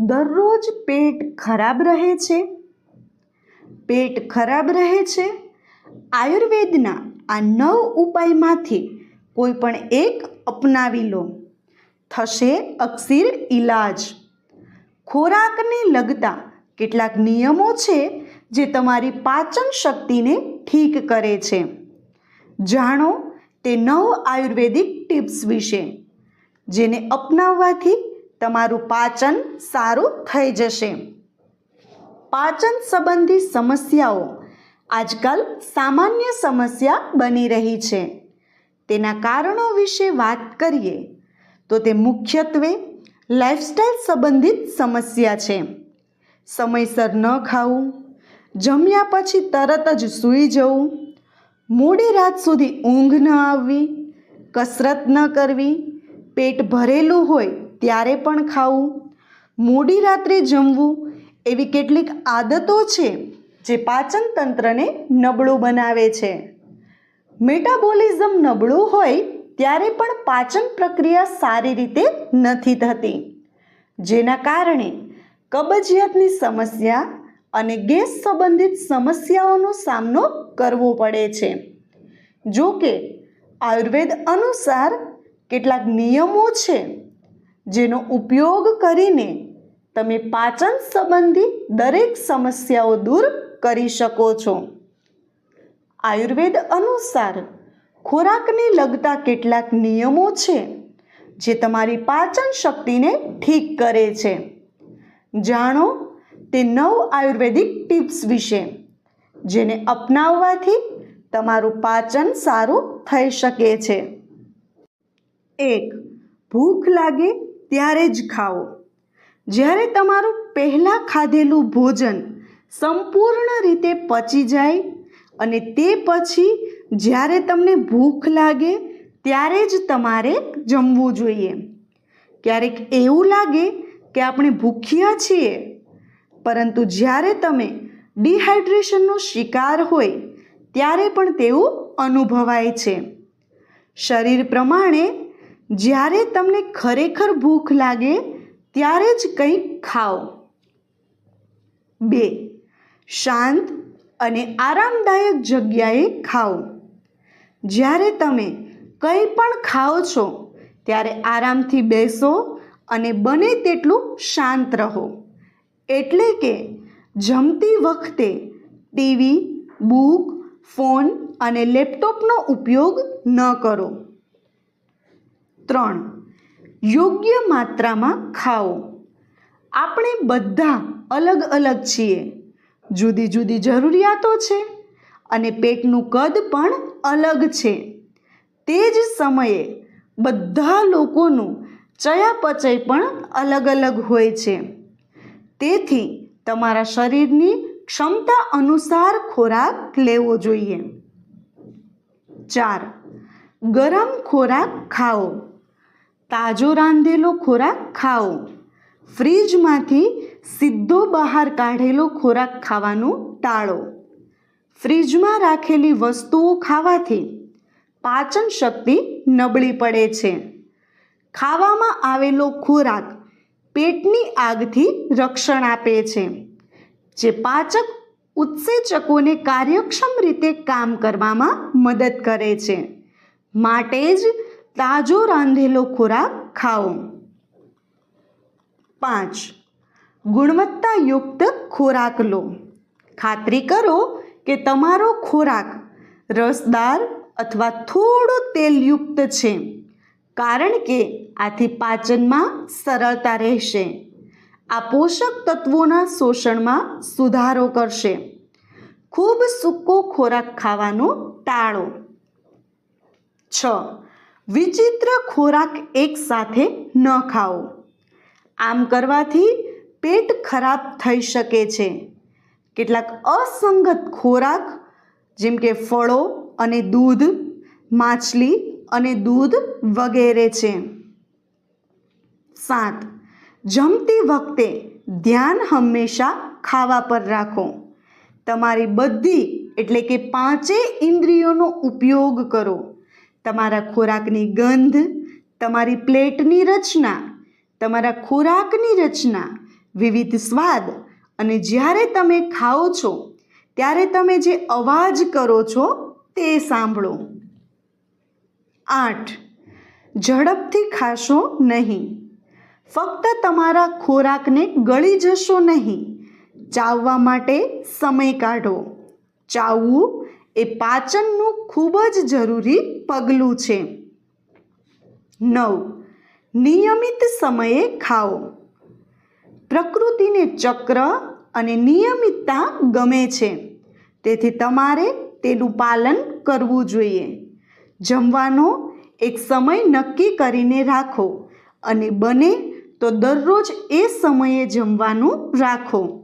દરરોજ પેટ ખરાબ રહે છે? પેટ ખરાબ રહે છે? આયુર્વેદના આ નવ ઉપાયમાંથી કોઈ પણ એક અપનાવી લો. થશે અક્ષીર ઈલાજ. ખોરાકને લગતા કેટલાક નિયમો છે જે તમારી પાચન શક્તિને ઠીક કરે છે. જાણો તે નવ આયુર્વેદિક ટિપ્સ વિશે. જેને અપનાવવાથી તમારું પાચન સારું થઈ જશે. પાચન સંબંધી સમસ્યાઓ. આજકાલ સામાન્ય સમસ્યા બની રહી છે. તેના કારણો વિશે વાત કરીએ. તો તે મુખ્યત્વે લાઇફસ્ટાઇલ સંબંધિત સમસ્યા છે. સમયસર ન ખાવું, જમ્યા પછી તરત જ સૂઈ જવું, મોડી રાત સુધી ઊંઘ ન આવવી, કસરત ન કરવી, પેટ ભરેલું હોય ત્યારે પણ ખાવું? મોડી રાત્રે જમવું એવી કેટલીક આદતો છે જે પાચન તંત્રને નબળું બનાવે છે. મેટાબોલિઝમ નબળું હોય ત્યારે પણ પાચન પ્રક્રિયા સારી રીતે નથી થતી, જેના કારણે કબજિયાતની સમસ્યા અને ગેસ સંબંધિત સમસ્યાઓનો સામનો કરવો પડે છે. જો કે, આયુર્વેદ અનુસાર કેટલાક નિયમો છે જેનો ઉપયોગ કરીને તમે પાચન સંબંધી દરેક સમસ્યાઓ દૂર કરી શકો છો. આયુર્વેદ અનુસાર ખોરાકને લગતા કેટલાક નિયમો છે જે તમારી પાચન શક્તિને ઠીક કરે છે. જાણો, તે નવ આયુર્વેદિક ટિપ્સ વિશે, જેને અપનાવવાથી તમારું પાચન સારું થઈ શકે છે. એક, ભૂખ લાગે ત્યારે જ ખાઓ. જ્યારે તમારું પહેલાં ખાધેલું ભોજન સંપૂર્ણ રીતે પચી જાય અને તે પછી જ્યારે તમને ભૂખ લાગે, ત્યારે જ તમારે જમવું જોઈએ. ક્યારેક એવું લાગે કે આપણે ભૂખ્યા છીએ, પરંતુ જ્યારે તમે ડિહાઇડ્રેશનનો શિકાર હોય, ત્યારે પણ તેવું અનુભવાય છે. શરીર પ્રમાણે જ્યારે તમને ખરેખર ભૂખ લાગે, ત્યારે જ કંઈક ખાઓ. બે, શાંત અને આરામદાયક જગ્યાએ ખાઓ. જ્યારે તમે કંઈ પણ ખાઓ છો, ત્યારે આરામથી બેસો અને બને તેટલું શાંત રહો. એટલે કે, જમતી વખતે ટીવી, બુક, ફોન અને લેપટોપનો ઉપયોગ ન કરો. ત્રણ. યોગ્ય માત્રામાં ખાઓ. આપણે બધા અલગ અલગ છીએ. જુદી જુદી જરૂરિયાતો છે અને પેટનું કદ પણ અલગ છે. તે જ સમયે બધા લોકોનું ચયાપચય પણ અલગ અલગ હોય છે. તેથી તમારા શરીરની ક્ષમતા અનુસાર ખોરાક લેવો જોઈએ. ચાર. ગરમ ખોરાક ખાઓ. તાજો રાંધેલો ખોરાક ખાઓ. ફ્રીજમાંથી સીધો બહાર કાઢેલો ખોરાક ખાવાનું ટાળો. ફ્રીજમાં રાખેલી વસ્તુઓ ખાવાથી પાચન શક્તિ નબળી પડે છે. ખાવામાં આવેલો ખોરાક પેટની આગથી રક્ષણ આપે છે, જે પાચક ઉત્સેચકોને કાર્યક્ષમ રીતે કામ કરવામાં મદદ કરે છે. માટે જ તાજો રાંધેલો ખોરાક ખાઓ. પાંચ. ગુણવત્તાયુક્ત ખોરાક લો. ખાતરી કરો કે તમારો ખોરાક રસદાર અથવા થોડો તેલયુક્ત છે, કારણ કે આથી પાચનમાં સરળતા રહેશે. આ પોષક તત્વોના શોષણમાં સુધારો કરશે. ખૂબ સૂકો ખોરાક ખાવાનું ટાળો. છ. વિચિત્ર ખોરાક એકસાથે ન ખાઓ. આમ કરવાથી પેટ ખરાબ થઈ શકે છે. કેટલાક અસંગત ખોરાક, જેમ કે ફળો અને દૂધ, માછલી અને દૂધ વગેરે છે. સાત, જમતી વખતે ધ્યાન હંમેશા ખાવા પર રાખો. તમારી બધી, એટલે કે પાંચેય ઇન્દ્રિયોનો ઉપયોગ કરો. તમારા ખોરાકની ગંધ, તમારી પ્લેટની રચના, તમારા ખોરાકની રચના, વિવિધ સ્વાદ અને જ્યારે તમે ખાઓ છો, ત્યારે તમે જે અવાજ કરો છો તે સાંભળો. આઠ, ઝડપથી ખાશો નહીં. ફક્ત તમારા ખોરાકને ગળી જશો નહીં. ચાવવા માટે સમય કાઢો. ચાવવું એ પાચનનું ખૂબ જ જરૂરી પગલું છે. નવ. નિયમિત સમયે ખાઓ. પ્રકૃતિને ચક્ર અને નિયમિતતા ગમે છે. તેથી તમારે તેનું પાલન કરવું જોઈએ. જમવાનો એક સમય નક્કી કરીને રાખો અને બને તો દરરોજ એ સમયે જમવાનું રાખો.